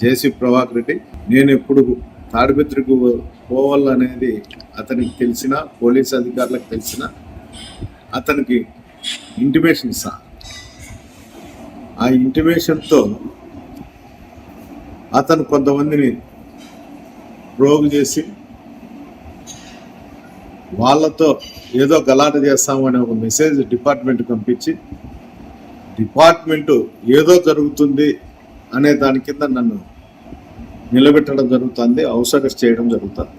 జేసీ ప్రభాకర్ రెడ్డి నేను ఎప్పుడు తాడిపత్రికి పోవాలనేది అతనికి తెలిసిన పోలీస్ అధికారులకు తెలిసిన అతనికి ఇంటిమేషన్ ఇస్తా. ఆ ఇంటిమేషన్తో అతను కొంతమందిని రోగు చేసి వాళ్ళతో ఏదో గలాట చేస్తామనే ఒక మెసేజ్ డిపార్ట్మెంట్ పంపించి డిపార్ట్మెంట్ ఏదో జరుగుతుంది అనే దాని కింద నన్ను నిలబెట్టడం జరుగుతుంది అవసరం చేయడం జరుగుతుంది.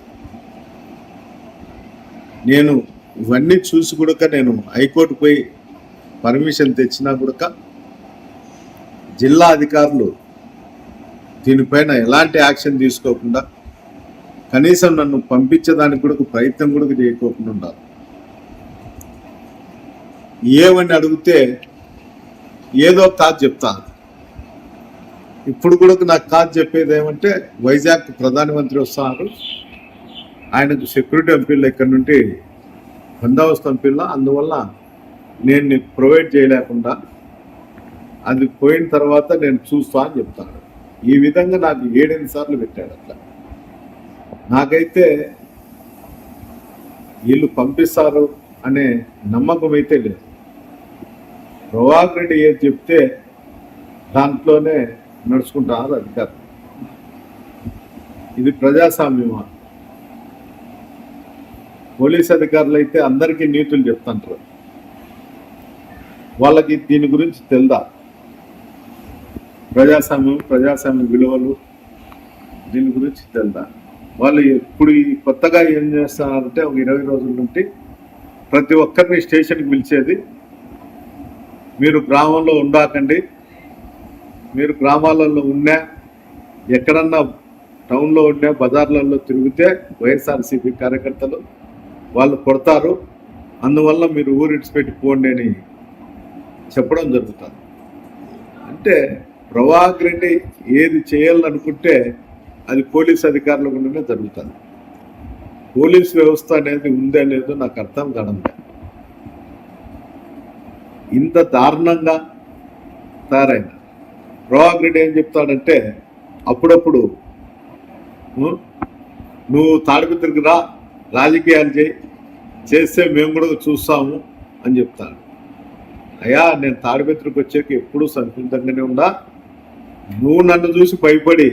నేను ఇవన్నీ చూసి కూడా నేను హైకోర్టు పోయి పర్మిషన్ తెచ్చినా కూడా జిల్లా అధికారులు దీనిపైన ఎలాంటి యాక్షన్ తీసుకోకుండా కనీసం నన్ను పంపించడానికి కూడా ప్రయత్నం కూడా చేయకోకుండా ఉండాలి. ఏమని అడిగితే ఏదో కాదు చెప్తాను. ఇప్పుడు కూడా నాకు కాదు చెప్పేది ఏమంటే వైజాగ్ ప్రధానమంత్రి వస్తున్నారు ఆయనకు సెక్యూరిటీ ఎంపీలు ఇక్కడ నుండి బందోబస్తు ఎంపీల్లో అందువల్ల నేను ప్రొవైడ్ చేయలేకుండా అది పోయిన తర్వాత నేను చూస్తా అని చెప్తాను ఈ విధంగా నాకు ఏడెనిమిది సార్లు పెట్టాడు అట్లా. నాకైతే వీళ్ళు పంపిస్తారు అనే నమ్మకం అయితే లేదు. ప్రభాకర్ రెడ్డి ఏది చెప్తే దాంట్లోనే నడుచుకుంటారు అధికారులు ఇది ప్రజాస్వామ్యమా? పోలీస్ అధికారులు అయితే అందరికీ నీతులు చెప్తుంటారు వాళ్ళకి దీని గురించి తెలుదా? ప్రజాస్వామ్యం ప్రజాస్వామ్య విలువలు దీని గురించి తెలుదా? వాళ్ళు ఇప్పుడు కొత్తగా ఏం చేస్తున్నారంటే ఒక ఇరవై రోజుల నుండి ప్రతి ఒక్కరిని స్టేషన్కి పిలిచేది మీరు గ్రామంలో ఉండాకండి మీరు గ్రామాలలో ఉన్నా ఎక్కడన్నా టౌన్లో ఉండే బజార్లలో తిరిగితే వైఎస్ఆర్సీపీ కార్యకర్తలు వాళ్ళు కొడతారు. అందువల్ల మీరు ఊరిడిచిపెట్టి పోండి అని చెప్పడం జరుగుతుంది. అంటే ప్రభాకర్ రెడ్డి ఏది చేయాలనుకుంటే అది పోలీస్ అధికారుల గుండానే జరుగుతుంది. పోలీస్ వ్యవస్థ అనేది ఉందే లేదో నాకు అర్థం కావడం ఇంత దారుణంగా తయారైంది. ప్రభాకర్ రెడ్డి ఏం చెప్తాడంటే అప్పుడప్పుడు నువ్వు తాడిపిత్రికి రా రాజకీయాలు చేయి చేస్తే మేము కూడా చూస్తాము అని చెప్తాడు. అయ్యా నేను తాడిపిత్రికి వచ్చాక ఎప్పుడూ సంతృప్తంగానే ఉండా. నువ్వు నన్ను చూసి భయపడి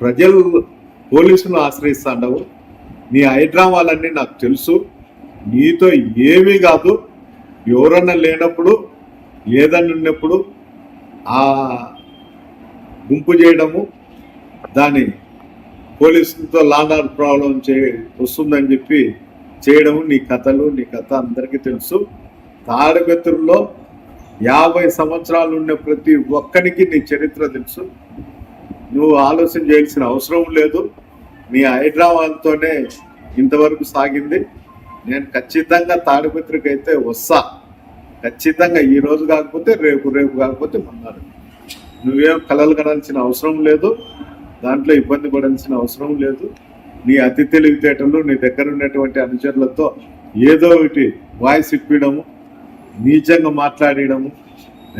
ప్రజలు పోలీసులను ఆశ్రయిస్తాండవు. నీ హైడ్రామాలన్నీ నాకు తెలుసు. నీతో ఏమీ కాదు. ఎవరన్నా లేనప్పుడు ఏదన్నా ఉన్నప్పుడు ఆ గుంపు చేయడము దాని పోలీసులతో లాండ్ ఆర్డర్ ప్రాబ్లం చే వస్తుందని చెప్పి చేయడము నీ కథలు నీ కథ అందరికీ తెలుసు. తాడబెత్తుల్లో యాభై సంవత్సరాలు ఉన్న ప్రతి ఒక్కరికి నీ చరిత్ర తెలుసు. నువ్వు ఆలోచన చేయాల్సిన అవసరం లేదు. నీ హైదరాబాద్తోనే ఇంతవరకు సాగింది. నేను ఖచ్చితంగా తాడిపత్రికి అయితే వస్తా. ఖచ్చితంగా ఈ రోజు కాకపోతే రేపు రేపు కాకపోతే మొన్నారు నువ్వేం కలలు కనాల్సిన అవసరం లేదు దాంట్లో ఇబ్బంది పడాల్సిన అవసరం లేదు. నీ అతి తెలివితేటలు నీ దగ్గర ఉన్నటువంటి అనుచరులతో ఏదో ఒకటి వాయిస్ ఇప్పడము నీచంగా మాట్లాడడము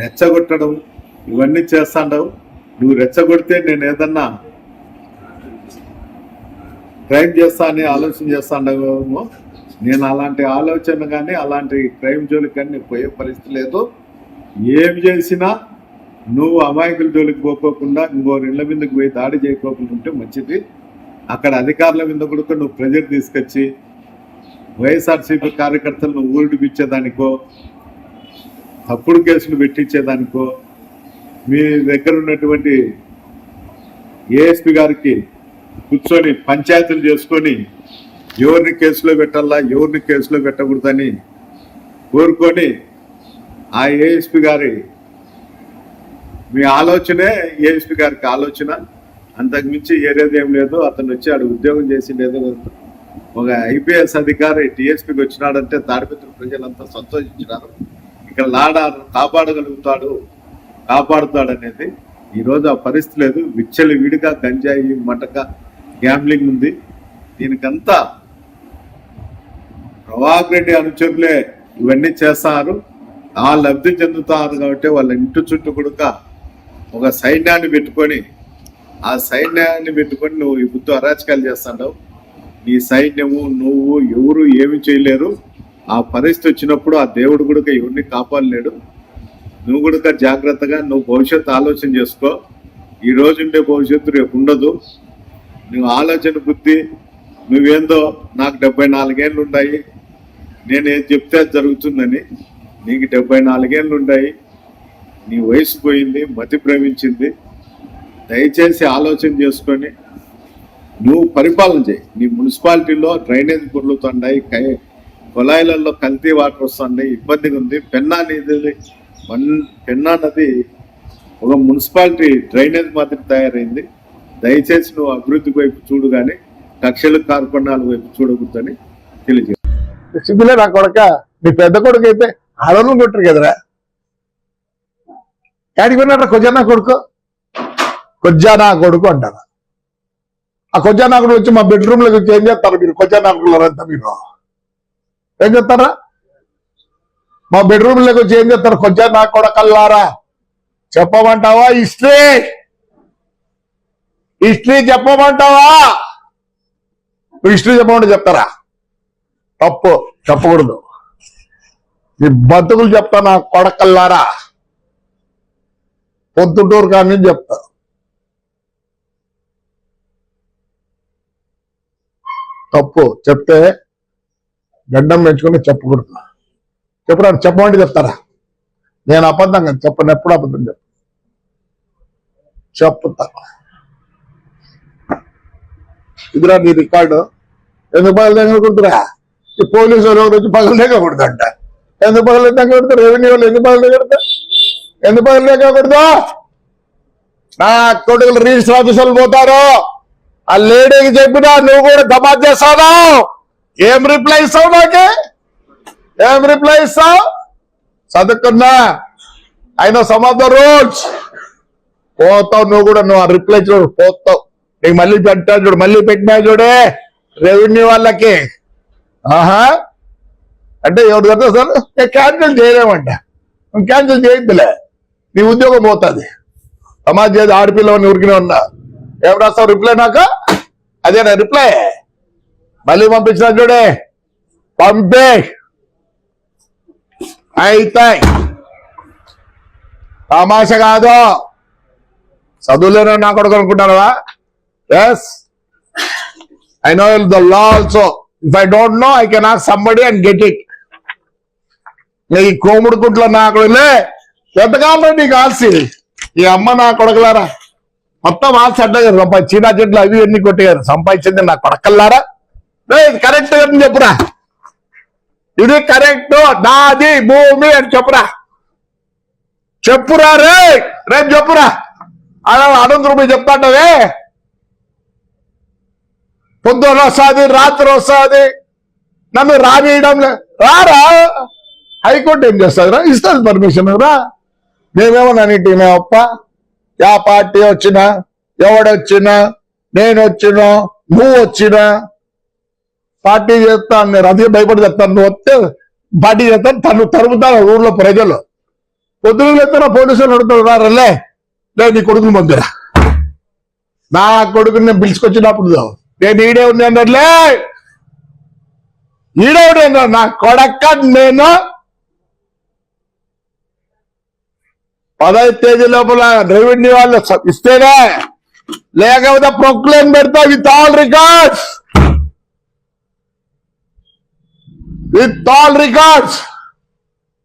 రెచ్చగొట్టడం ఇవన్నీ చేస్తాండవు. నువ్వు రెచ్చగొడితే నేను ఏదన్నా క్రైమ్ చేస్తా అని ఆలోచన చేస్తాండవేమో. నేను అలాంటి ఆలోచన కానీ అలాంటి క్రైమ్ జోలికి కానీ పోయే పరిస్థితి లేదు. ఏం చేసినా నువ్వు అమాయకుల జోలికి పోకోకుండా ఇంకో ఇళ్ళ మీదకి పోయి దాడి చేయకోకుండా ఉంటే మంచిది. అక్కడ అధికారుల మీద కూడా నువ్వు ప్రెజర్ తీసుకొచ్చి వైఎస్ఆర్సీపీ కార్యకర్తలను ఊరిడిపించేదానికో తప్పుడు కేసులు పెట్టించేదానికో మీ దగ్గర ఉన్నటువంటి ఏఎస్పీ గారికి కూర్చొని పంచాయతీలు చేసుకొని ఎవరిని కేసులో పెట్టాలా ఎవరిని కేసులో పెట్టకూడదని కోరుకొని ఆ ఏఎస్పీ గారి మీ ఆలోచనే ఏఎస్పి గారికి ఆలోచన. అంతకుమించి ఏరేదేం లేదు. అతను వచ్చి ఆడు ఉద్యోగం చేసి లేదు ఒక ఐపీఎస్ అధికారి టీఎస్పీకి వచ్చినాడంటే తాడిపత్రి ప్రజలంతా సంతోషించినారు. ఇక్కడ లాడ కాపాడగలుగుతాడు కాపాడుతాడు అనేది ఈరోజు ఆ పరిస్థితి లేదు. విచ్చలి విడిగా గంజాయి మటక గ్యాంబ్లింగ్ ఉంది. దీనికంతా ప్రభాకర్ రెడ్డి అనుచరులే ఇవన్నీ చేస్తారు. ఆ లబ్ధి చెందుతారు కాబట్టి వాళ్ళ ఇంటి చుట్టూ కూడా ఒక సైన్యాన్ని పెట్టుకొని ఆ సైన్యాన్ని పెట్టుకొని నువ్వు ఈ అరాచకాలు చేస్తావు నీ సైన్యము నువ్వు ఎవరు ఏమి చేయలేరు. ఆ పరిస్థితి వచ్చినప్పుడు ఆ దేవుడు కూడా ఎవరిని కాపాడలేడు. నువ్వు కూడా జాగ్రత్తగా నువ్వు భవిష్యత్తు ఆలోచన చేసుకో. ఈ రోజు ఉండే భవిష్యత్తు రేపు ఉండదు. నువ్వు ఆలోచన బుద్ధి నువ్వేందో నాకు డెబ్బై నాలుగేళ్ళు ఉన్నాయి. నేను చెప్తే అది జరుగుతుందని నీకు డెబ్బై నాలుగేళ్ళు ఉన్నాయి. నీ వయసు పోయింది మతి ప్రేమించింది. దయచేసి ఆలోచన చేసుకొని నువ్వు పరిపాలన చేయి. నీ మున్సిపాలిటీలో డ్రైనేజ్ పొర్లుతున్నాయి కై కొలాయిలలో కల్తీ వాటర్ వస్తున్నాయి ఇబ్బందిగా ఉంది. పెన్నా నది మన్ పెన్నా నది ఒక మున్సిపాలిటీ డ్రైనేజ్ మాత్రం తయారైంది. దయచేసి నువ్వు అభివృద్ధి వైపు చూడు కానీ కక్షలు కార్పణాల వైపు చూడకూడదని తెలియజేస్తాను సిగ్గులే నా కొడక నీ పెద్ద కొడుకు అయితే అడవులు కొట్టరు కదరా. యాడికి పోయినట్రా? కొజ్జా కొడుకు? కొజ్జానా కొడుకు అంటారు? ఆ కొజ్జానా కొడుకు వచ్చి మా బెడ్రూమ్లోకి వచ్చి ఏం చేస్తారు మీరు? కొజ్జానా కొడుకులంతా మీరు? ఏం చేస్తారా? మా బెడ్రూమ్లోకి వచ్చి ఏం చేస్తారు? కొజ్జానా కొడకల్లారా? చెప్పమంటావా? హిస్టరీ! హిస్టరీ చెప్పమంటావా? నువ్వు హిస్టరీ చెప్పమంటే చెప్తారా? తప్పు. చెప్పకూడదు. నీ బతుకులు చెప్తా నా కొడకల్లారా? పొద్దుటూరు కానీ చెప్తా. తప్పు. చెప్తే గడ్డం పెంచుకొని చెప్పకూడదు చెప్పురా చెప్పమంటే చెప్తారా? నేను అబద్ధం కానీ చెప్పను ఎప్పుడు అబద్ధం చెప్పు. చెప్తా. ఇదిరా నీ రికార్డు. ఎందుకు పగలు దగ్గర ఈ పోలీసు వాళ్ళు ఎవరు వచ్చి పగలు దగ్గర కొడుతుంట ఎందుకు పగలు దగ్గర కొడతారు? రెవెన్యూ వాళ్ళు ఎందుకు పగలు కొడతారు? ఎందుకు పగలు లేక నా కొడుకులు రిజిస్టర్ ఆఫీసులు పోతారు. ఆ లేడీకి చెప్పినా నువ్వు కూడా దమాజ్ చేస్తావు? ఏం రిప్లై ఇస్తావు నాకే? ఏం రిప్లై ఇస్తావు? చదువుకున్నా. అయినా సమ్ ఆఫ్ ద రూల్స్ పోతావు నువ్వు కూడా నువ్వు ఆ రిప్లై చూడు పోతావు. నీకు మళ్ళీ పెట్టా చూడు మళ్ళీ పెట్టినా చూడే. రెవెన్యూ వాళ్ళకి. ఆహా. అంటే ఎవరు కదా సార్? క్యాన్సిల్ చేయలేమంట. క్యాన్సిల్ చేయొద్దులే. నీ ఉద్యోగం పోతుంది. సమాజ్ చేసి ఆడపిల్లవని ఉరికినే ఉన్నా. ఏం రాస్తావు? రిప్లై నాక? అదేనా రిప్లై మళ్ళీ పంపించిన చూడే. పంపే. అయితాయి. తమాష కాదు. చదువులేనో నా కొడుకు అనుకుంటారా yes I know the law also if I don't know I can ask somebody and get it ఈ కోముడు నాకు నా కొడుకులే ఎంతకాలం నీకు ఈ అమ్మ నా కొడకలారా? మొత్తం ఆల్సి అడ్డగారు సంపాది చీనా చెట్లు అవి ఎన్ని కొట్టేగారు సంపాదించింది నా కొడకల్లారా కరెక్ట్ అని చెప్పురా. ఇది కరెక్ట్ నాది భూమి అని చెప్పురా. చెప్పురా రే రేపు చెప్పురా. అలా అనంత రూపాయి చెప్తాంటవే పొద్దున వస్తుంది రాత్రి వస్తుంది. నన్ను రానియడం రారా? హైకోర్టు ఏం చేస్తుంది ఇస్తుంది పర్మిషన్ రా మేమేమన్నా నీటి అప్ప? యా పార్టీ వచ్చినా? ఎవడొచ్చినా? నేను వచ్చినా నువ్వు వచ్చినా పార్టీ చేస్తాను నేను అదే భయపడి చెప్తాను. నువ్వు వస్తే పార్టీ చేస్తాను తను తరుముతాను ఊర్లో ప్రజలు. పొద్దున లేస్తారా పోలీసులు అడుగుతారు రారలే లే. నీ కొడుకుని పంపిరా. నా కొడుకుని నేను పిలుచుకొచ్చినప్పుడు నేను ఈడే ఉంది అన్నట్లే ఈడే ఉండే నా కొడక్క నేను పదహైదు తేదీ లోపల రెవెన్యూ వాళ్ళు ఇస్తేనే లేకపోతే ప్రొక్లేమ్ పెడతా with all records. With all records.